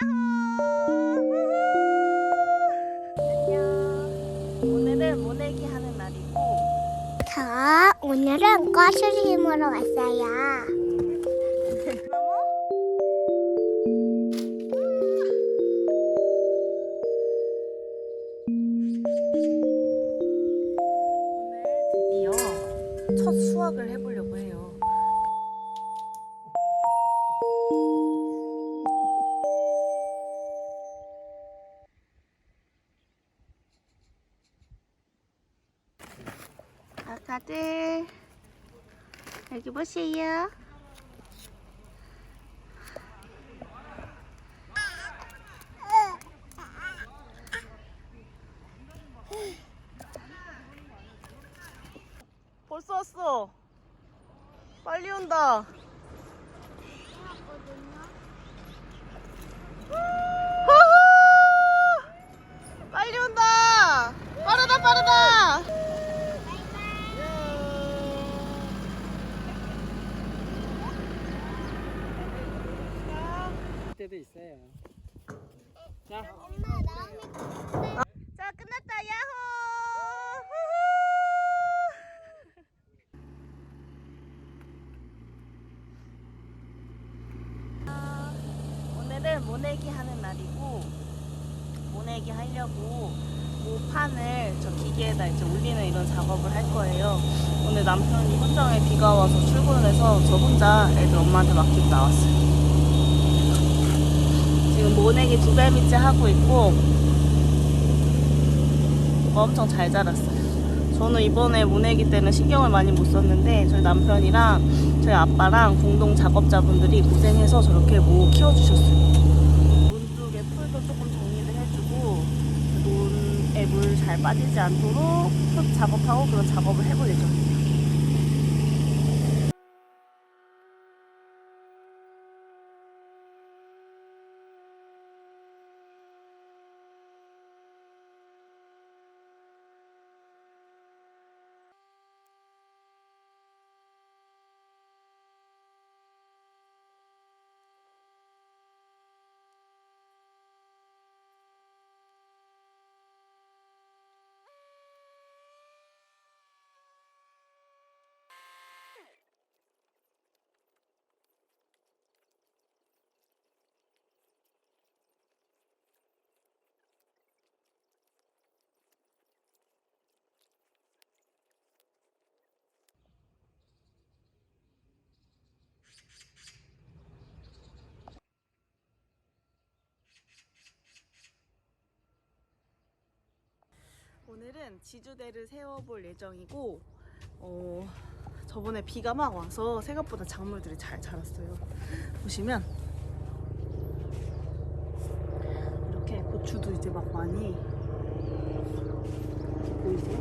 안녕. 오늘은 모내기 하는 날이고 자, 오늘은 심으러 왔어요. 오늘 드디어 첫 수확을 해보 아가들 여기 보세요. 벌써 왔어. 빨리 온다. 우후! 빨리 온다. 빠르다 빠르다. 때도 있어요. 자, 자 끝났다 야호. 오늘은 모내기 하는 날이고 모내기 하려고 모판을 저 기계에다 이제 올리는 이런 작업을 할 거예요. 오늘 남편이 현장에 비가 와서 출근해서 저 혼자 애들 엄마한테 맡기고 나왔어요. 모내기 두 달미째 하고 있고 엄청 잘 자랐어요. 저는 이번에 모내기 때는 신경을 많이 못 썼는데 저희 남편이랑 저희 아빠랑 공동 작업자분들이 고생해서 저렇게 모 키워주셨어요. 문 쪽에 풀도 조금 정리를 해주고 논에 물 잘 빠지지 않도록 흙 작업하고 그런 작업을 예정이에요. 오늘은 지주대를 세워볼 예정이고 어, 저번에 비가 막 와서 생각보다 작물들이 잘 자랐어요. 보시면 이렇게 고추도 이제 막 많이 보이세요?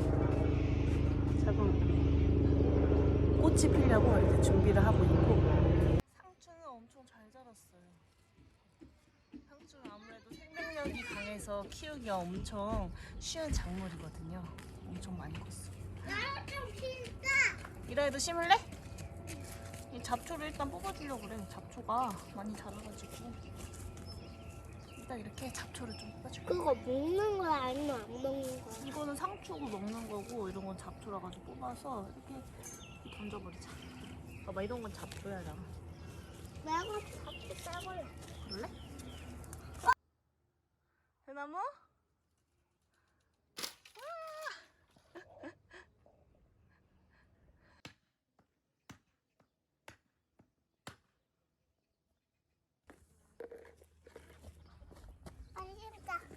작은 꽃이 피려고 이제 준비를 하고 있고 상추는 엄청 잘 자랐어요. 상추는 생명력이 강해서 키우기가 엄청 쉬운 작물이거든요. 엄청 많이 컸어. 이라에도 심을래? 이 잡초를 일단 뽑아주려고 그래. 잡초가 많이 자라가지고 일단 이렇게 잡초를 좀 뽑아줄게. 그거 먹는 거야 아니면 안 먹는 거야? 이거는 상추고 먹는 거고 이런 건 잡초라 가지고 뽑아서 이렇게 던져버리자. 봐봐 이런 건 잡초야 나. 내가 잡고 싸버려. 그럴래?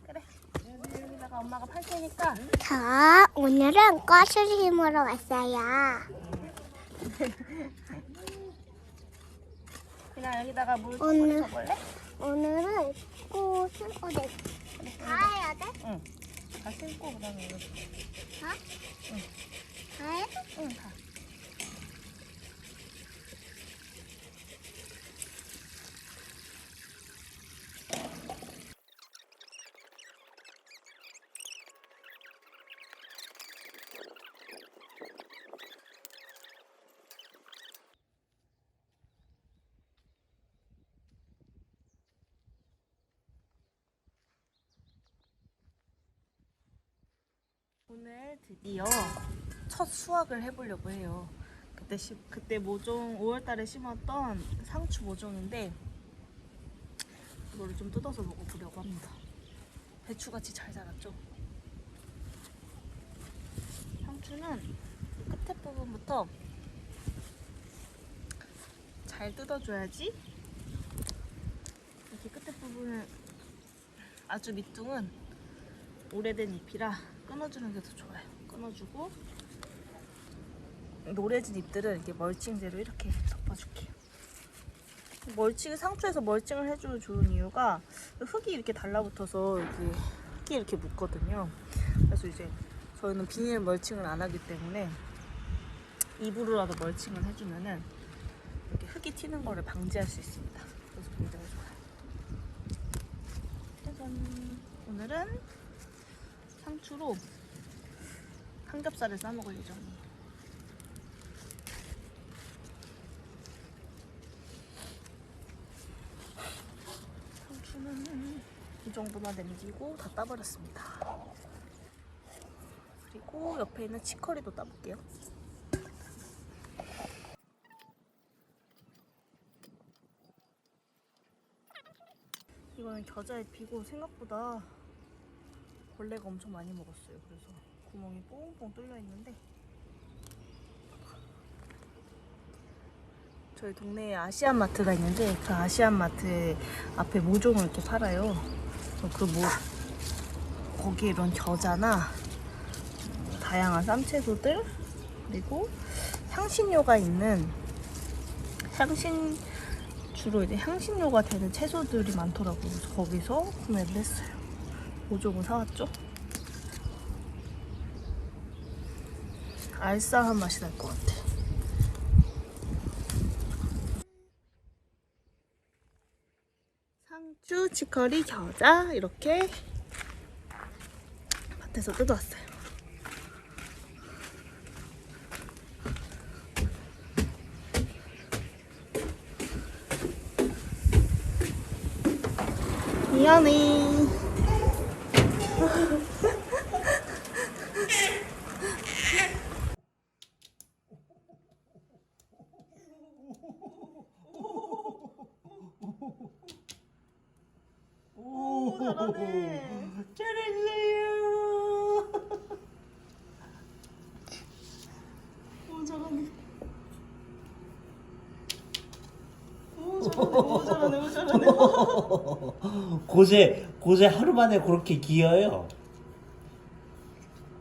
그래. 여기, 여기다가 엄마가 팔 테니까. 자, 오늘은 꽃을 심으러 왔어요. 그냥 여기다가 물 오늘- 뿌려볼래? 오늘은 꽃을 어디? 다 해야 돼? 응. 다 심고 그다음에 이거. 다? 다 해야 돼? 응, 다. 오늘 드디어 첫 수확을 해보려고 해요. 그때 시, 그때 모종 5월달에 심었던 상추 모종인데 이거를 좀 뜯어서 먹어보려고 합니다. 배추같이 잘 자랐죠? 상추는 끝에 부분부터 잘 뜯어줘야지 이렇게 끝에 부분은 아주 밑둥은 오래된 잎이라 끊어주는 게 더 좋아요. 끊어주고 노래진 잎들은 이렇게 멀칭제로 이렇게 덮어줄게요. 멀칭 상추에서 멀칭을 해주면 좋은 이유가 흙이 이렇게 달라붙어서 이렇게 흙이 이렇게 묻거든요. 그래서 이제 저희는 비닐 멀칭을 안 하기 때문에 입으로라도 멀칭을 해주면은 이렇게 흙이 튀는 거를 방지할 수 있습니다. 그래서 굉장히 좋아요. 짜잔. 오늘은 상추로 삼겹살을 싸 먹을 예정이에요. 상추는 이 정도만 남기고 다 따버렸습니다. 그리고 옆에 있는 치커리도 따볼게요. 이거는 겨자잎이고 생각보다 벌레가 엄청 많이 먹었어요. 그래서 구멍이 뽕뽕 뚫려 있는데 저희 동네에 아시안 마트가 있는데 그 아시안 마트 앞에 모종을 이렇게 팔아요. 그래서 그 모, 거기에 이런 겨자나 다양한 쌈채소들 그리고 향신료가 있는 향신 주로 이제 향신료가 되는 채소들이 많더라고요. 그래서 거기서 구매를 했어요. 모종을 사왔죠. 알싸한 맛이 날 것 같아. 상추, 치커리, 겨자 이렇게 밭에서 뜯어왔어요. 미안해. 오, 잘하네. 잘했어요. 오, 잘하네. 오, 잘하네. 오, 잘하네. 오, 잘하네. 고세 고세 하루 만에 그렇게 기어요.